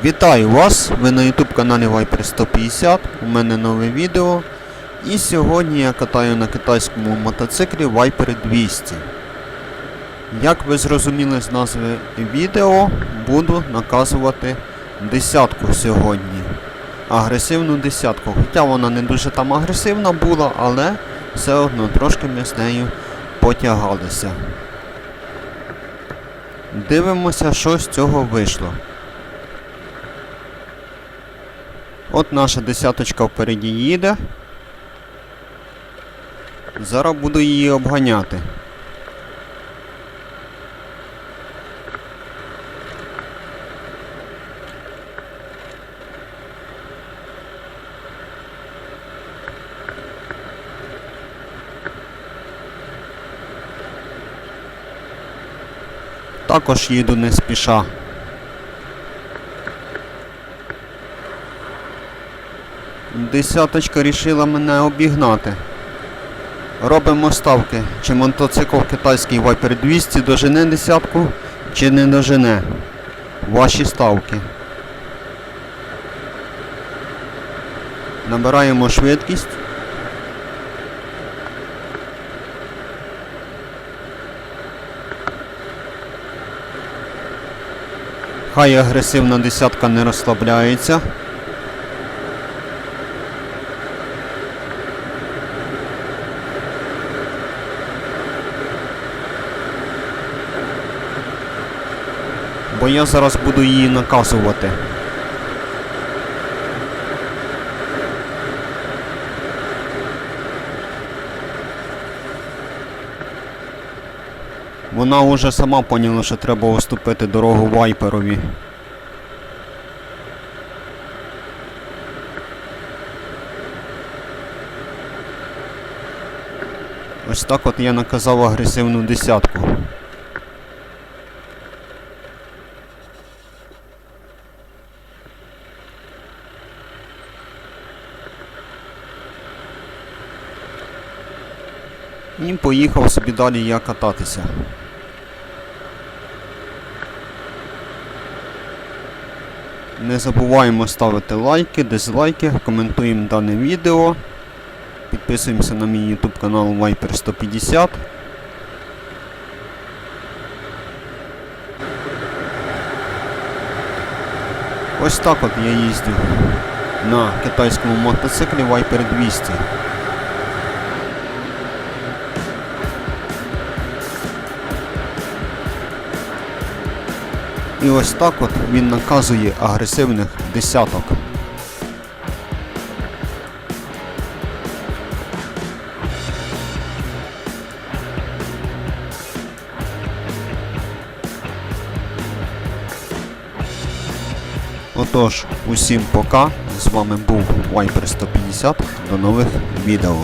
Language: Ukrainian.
Вітаю вас! Ви на YouTube каналі Viper 150. У мене нове відео. І сьогодні я катаю на китайському мотоциклі Viper 200. Як ви зрозуміли з назви відео, буду наказувати десятку сьогодні. Агресивну десятку. Хоча вона не дуже там агресивна була, але все одно трошки ми з нею потягалися. Дивимося, що з цього вийшло. От наша десяточка впереді їде. Зараз буду її обганяти. Також їду не спіша. Десяточка рішила мене обігнати. Робимо ставки. Чи мотоцикл китайський Viper 200 дожене десятку, чи не дожене. Ваші ставки. Набираємо швидкість. Хай агресивна десятка не розслабляється. Бо я зараз буду її наказувати. Вона вже сама поняла, що треба уступити дорогу вайперові. Ось так от я наказав агресивну десятку. І поїхав собі далі я кататися. Не забуваємо ставити лайки, дизлайки, коментуємо дане відео. Підписуємося на мій YouTube канал Viper 150. Ось так от я їздю на китайському мотоциклі Viper 200. І ось так от він наказує агресивних десяток. Отож, усім пока. З вами був Viper 150. До нових відео.